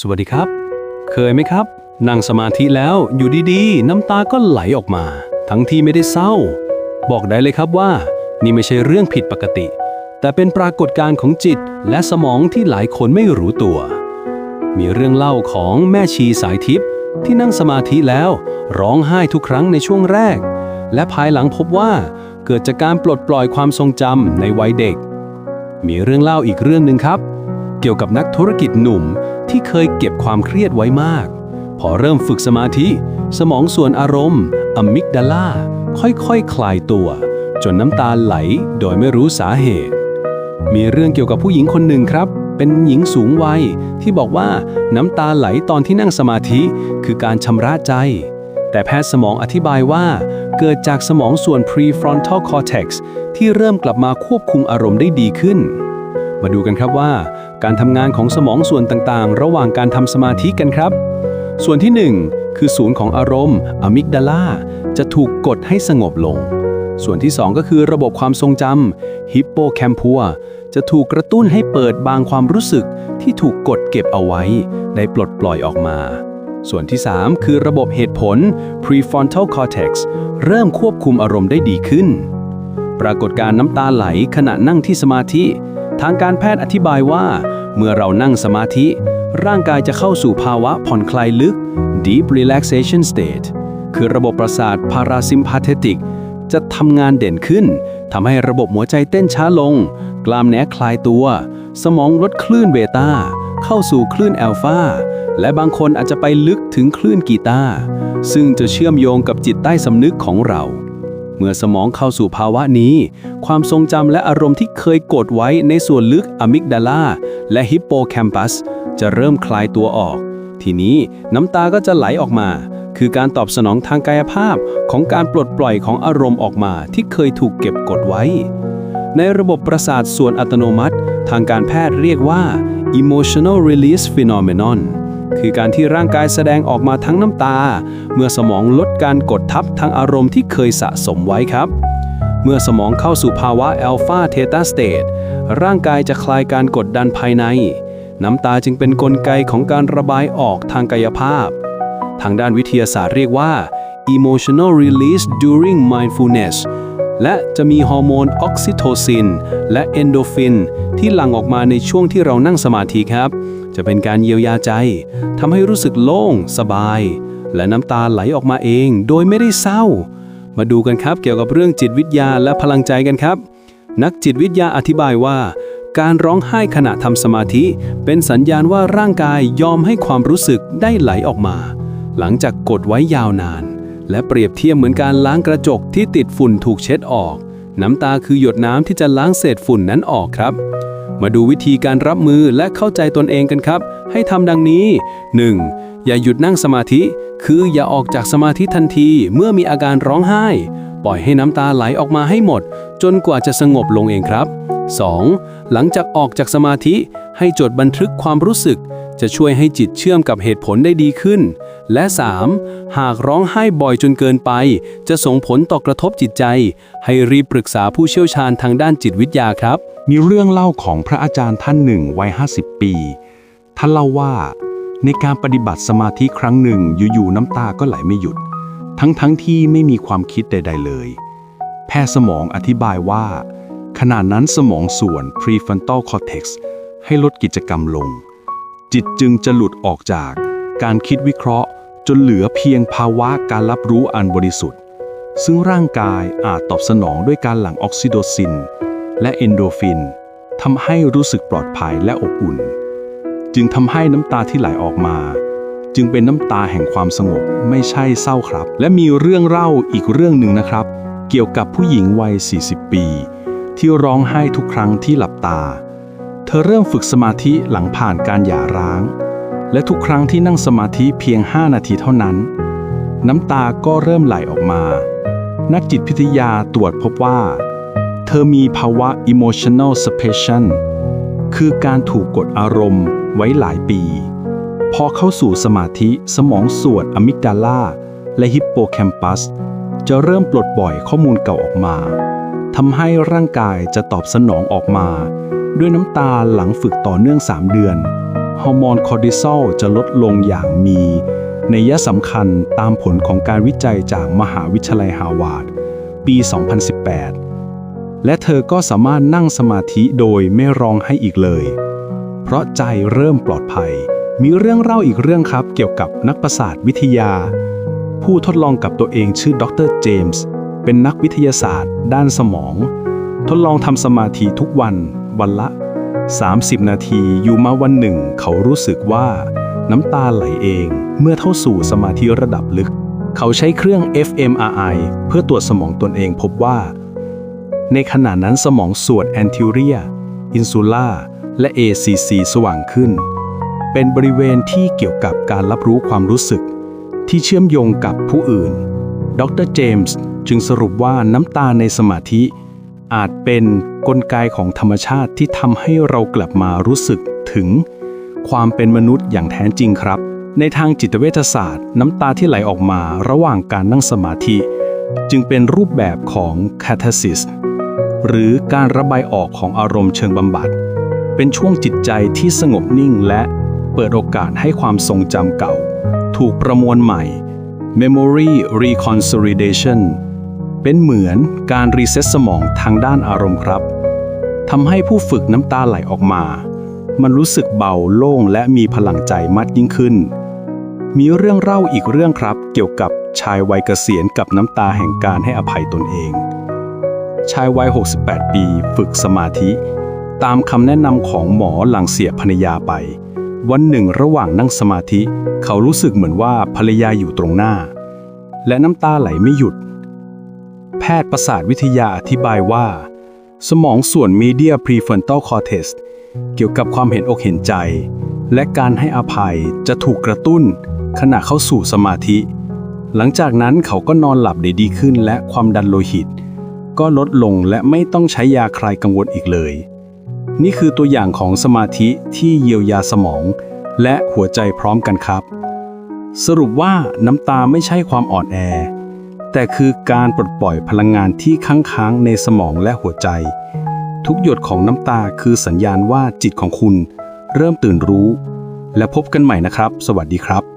สวัสดีครับ เคยไหมครับ นั่งสมาธิแล้วอยู่ดีๆ น้ำตาก็ไหลออกมา ทั้งที่ไม่ได้เศร้า บอกได้เลยครับว่า นี่ไม่ใช่เรื่องผิดปกติ แต่เป็นปรากฏการณ์ของจิตและสมองที่หลายคนไม่รู้ตัว มีเรื่องเล่าของแม่ชีสายทิพย์ที่นั่งสมาธิแล้วร้องไห้ทุกครั้งในช่วงแรก และภายหลังพบว่าเกิดจากการปลดปล่อยความทรงจำในวัยเด็ก มีเรื่องเล่าอีกเรื่องหนึ่งครับ เกี่ยวกับนักธุรกิจหนุ่มที่เคยเก็บความเครียดไว้มาก พอเริ่มฝึกสมาธิ สมองส่วนอารมณ์อะมิกดาลาค่อยๆคคลายตัว จนน้ำตาไหลโดยไม่รู้สาเหตุ มีเรื่องเกี่ยวกับผู้หญิงคนหนึ่งครับ เป็นหญิงสูงวัยที่บอกว่าน้ำตาไหลตอนที่นั่งสมาธิคือการชำระใจ แต่แพทย์สมองอธิบายว่าเกิดจากสมองส่วน prefrontal cortex ที่เริ่มกลับมาควบคุมอารมณ์ได้ดีขึ้น มาดูกันครับว่า การทำงานของสมองส่วนต่างๆ ระหว่างการทำสมาธิกันครับ ส่วนที่ 1 คือศูนย์ของอารมณ์อะมิกดาลาจะถูกกดให้สงบลง ส่วนที่ 2 ก็คือระบบความทรงจำฮิปโปแคมพัวจะถูกกระตุ้นให้เปิดบางความรู้สึกที่ถูกกดเก็บเอาไว้ ได้ปลดปล่อยออกมา ส่วนที่ 3 คือระบบเหตุผล prefrontal cortex เริ่มควบคุมอารมณ์ได้ดีขึ้น ปรากฏการน้ำตาไหลขณะนั่งที่สมาธิ ทางการแพทย์อธิบายว่า เมื่อเรานั่งสมาธิ ร่างกายจะเข้าสู่ภาวะผ่อนคลายลึก deep relaxation state คือระบบประสาท parasympathetic จะทำงานเด่นขึ้นทำให้ระบบหัวใจเต้นช้าลง กล้ามเนื้อคลายตัว สมองลดคลื่นเบต้า เข้าสู่คลื่นแอลฟาและบางคนอาจจะไปลึกถึงคลื่นกีตาร์ซึ่งจะเชื่อมโยงกับจิตใต้สำนึกของเรา เมื่อสมองเข้าสู่ภาวะนี้ ความทรงจำและอารมณ์ที่เคยกดไว้ในส่วนลึกอะมิกดาลาและฮิปโปแคมปัสจะเริ่มคลายตัวออก ทีนี้น้ำตาก็จะไหลออกมา คือการตอบสนองทางกายภาพของการปลดปล่อยของอารมณ์ออกมาที่เคยถูกเก็บกดไว้ ในระบบประสาทส่วนอัตโนมัติ ทางการแพทย์เรียกว่า emotional release phenomenon คือการที่ร่างกายแสดงออกมาทั้งน้ำตา เมื่อสมองลดการกดทับทางอารมณ์ที่เคยสะสมไว้ครับ เมื่อสมองเข้าสู่ภาวะ alpha theta state ร่างกายจะคลายการกดดันภายใน น้ำตาจึงเป็นนกลไกของการระบายออกทางกายภาพ ทางด้านวิทยาศาสตร์เรียกว่า emotional release during mindfulness และจะมีฮอร์โมนออกซิโทซิน และเอนโดฟิน ที่หลั่งออกมาในช่วงที่เรานั่งสมาธิครับ จะเป็นการเยียวยาใจทำให้รู้สึกโล่ง สบาย และน้ำตาไหลออกมาเอง โดยไม่ได้เศร้า มาดูกันครับเกี่ยวกับเรื่องจิตวิทยาและพลังใจกันครับ นักจิตวิทยาอธิบายว่า การร้องไห้ขณะทำสมาธิ เป็นสัญญาณว่าร่างกายยอมให้ความรู้สึกได้ไหลออกมา หลังจากกดไว้ยาวนาน และเปรียบเทียบเหมือนการล้างกระจกที่ติดฝุ่นถูกเช็ดออก น้ำตาคือหยดน้ำที่จะล้างเศษฝุ่นนั้นออกครับ มาดูวิธีการรับมือและเข้าใจตนเองกันครับ ให้ทำดังนี้ 1. อย่าหยุดนั่งสมาธิ คืออย่าออกจากสมาธิทันทีเมื่อมีอาการร้องไห้ ปล่อยให้น้ำตาไหลออกมาให้หมด จนกว่าจะสงบลงเองครับ 2. หลังจากออกจากสมาธิ ให้จดบันทึกความรู้สึก จะช่วยให้จิตเชื่อมกับเหตุผลได้ดีขึ้น และ 3. หากร้องไห้บ่อยจนเกินไป จะส่งผลต่อกระทบจิตใจ ให้รีบปรึกษาผู้เชี่ยวชาญทางด้านจิตวิทยาครับ มีเรื่องเล่าของพระอาจารย์ท่านหนึ่งวัย 50 ปี ท่านเล่าว่า ในการปฏิบัติสมาธิครั้งหนึ่งอยู่ๆน้ำตาก็ไหลไม่หยุด ทั้งๆทที่ไม่มีความคิดใด ๆ เลย แพทย์สมองอธิบายว่าขณะนั้นสมองส่วน prefrontal cortex ให้ลดกิจกรรมลง จิตจึงจะหลุดออกจากการคิดวิเคราะห์ จนเหลือเพียงภาวะการรับรู้อันบริสุทธิ์ ซึ่งร่างกายอาจตอบสนองด้วยการหลั่งออกซิโดซิน และเอนโดฟินทำให้รู้สึกปลอดภัยและอบอุ่น จึงทำให้น้ำตาที่ไหลออกมา จึงเป็นน้ำตาแห่งความสงบไม่ใช่เศร้าครับ และมีเรื่องเล่าอีกเรื่องหนึ่งนะครับ เกี่ยวกับผู้หญิงวัย 40 ปี ที่ร้องไห้ทุกครั้งที่หลับตา อเริ่มฝึกสมาธิหลังผ่านการหย่าร้าง และทุกครั้งที่นั่งสมาธิเพียง 5 นาทีเท่านั้น น้ำตาก็เริ่มไหลออกมา นักจิตวิทยาตรวจพบว่า เธอมีภาวะ emotional suppression คือการถูกกดอารมณ์ไว้หลายปี พอเข้าสู่สมาธิสมองส่วนอะมิกดาลาและฮิปโปแคมปัส จะเริ่มปลดปล่อยข้อมูลเก่าออกมาทำให้ร่างกายจะตอบสนองออกมา ด้วยน้ำตาหลังฝึกต่อเนื่อง 3 เดือน ฮอร์โมนคอร์ติซอลจะลดลงอย่างมีในัยสำคัญตามผลของการวิจัยจากมหาวิทยาลัยฮาวาดปี 2018 และเธอก็สามารถนั่งสมาธิโดยไม่ร้องให้อีกเลย เพราะใจเริ่มปลอดภัย มีเรื่องเล่าอีกเรื่องครับเกี่ยวกับนักประสาทวิทยา ผู้ทดลองกับตัวเองชื่อดรเจมส์เป็นนักวิทยาศาสตร์ ด้านสมอง ทดลองทำสมาธิทุกวัน วันละ 30 นาทีอยู่มาวันหนึ่ง เขารู้สึกว่าน้ำตาไหลเองเมื่อเข้าสู่สมาธิระดับลึก เขาใช้เครื่อง fMRI เพื่อตรวจสมองตนเองพบว่า ในขณะนั้นสมองส่วนแอนทิเรียอินซูล่าและ ACC สว่างขึ้น เป็นบริเวณที่เกี่ยวกับการรับรู้ความรู้สึก ที่เชื่อมโยงกับผู้อื่น ดรเจมส์จึงสรุปว่าน้ำตาในสมาธิ อาจเป็นกลไกของธรรมชาติที่ทำให้เรากลับมารู้สึกถึง ความเป็นมนุษย์อย่างแท้จริงครับ ในทางจิตเวชศาสตร์ น้ำตาที่ไหลออกมาระหว่างการนั่งสมาธิ จึงเป็นรูปแบบของ catharsis หรือการระบายออกของอารมณ์เชิงบำบัด เป็นช่วงจิตใจที่สงบนิ่งและเปิดโอกาสให้ความทรงจำเก่า ถูกประมวลใหม่ memory reconsolidation เป็นเหมือนการรีเซ็ตสมองทางด้านอารมณ์ครับทำให้ผู้ฝึกน้ำตาไหลออกมา มันรู้สึกเบาโล่งและมีพลังใจมากยิ่งขึ้น มีเรื่องเล่าอีกเรื่องครับ เกี่ยวกับชายวัยเกษียณกับน้ำตาแห่งการให้อภัยตนเอง ชายวัย 68 ปีฝึกสมาธิ ตามคำแนะนำของหมอหลังเสียภรรยาไป วันหนึ่งระหว่างนั่งสมาธิ เขารู้สึกเหมือนว่าภรรยาอยู่ตรงหน้า และน้ำตาไหลไม่หยุด พทย์ประสาทวิทยาอธิบายว่า สมองส่วน media prefrontal cortex เกี่ยวกับความเห็นอกเห็นใจ และการให้อภัยจะถูกกระตุ้น ขณะเข้าสู่สมาธิ หลังจากนั้นเขาก็นอนหลับได้ดีขึ้นและความดันโลหิต ก็ลดลงและไม่ต้องใช้ยาคลายกังวลอีกเลย นี่คือตัวอย่างของสมาธิที่เยียวยาสมอง และหัวใจพร้อมกันครับ สรุปว่าน้ำตาไม่ใช่ความอ่อนแอ แต่คือการปลดปล่อยพลังงานที่ค้างๆในสมองและหัวใจ ทุกหยดของน้ำตาคือสัญญาณว่าจิตของคุณ เริ่มตื่นรู้ และพบกันใหม่นะครับ สวัสดีครับ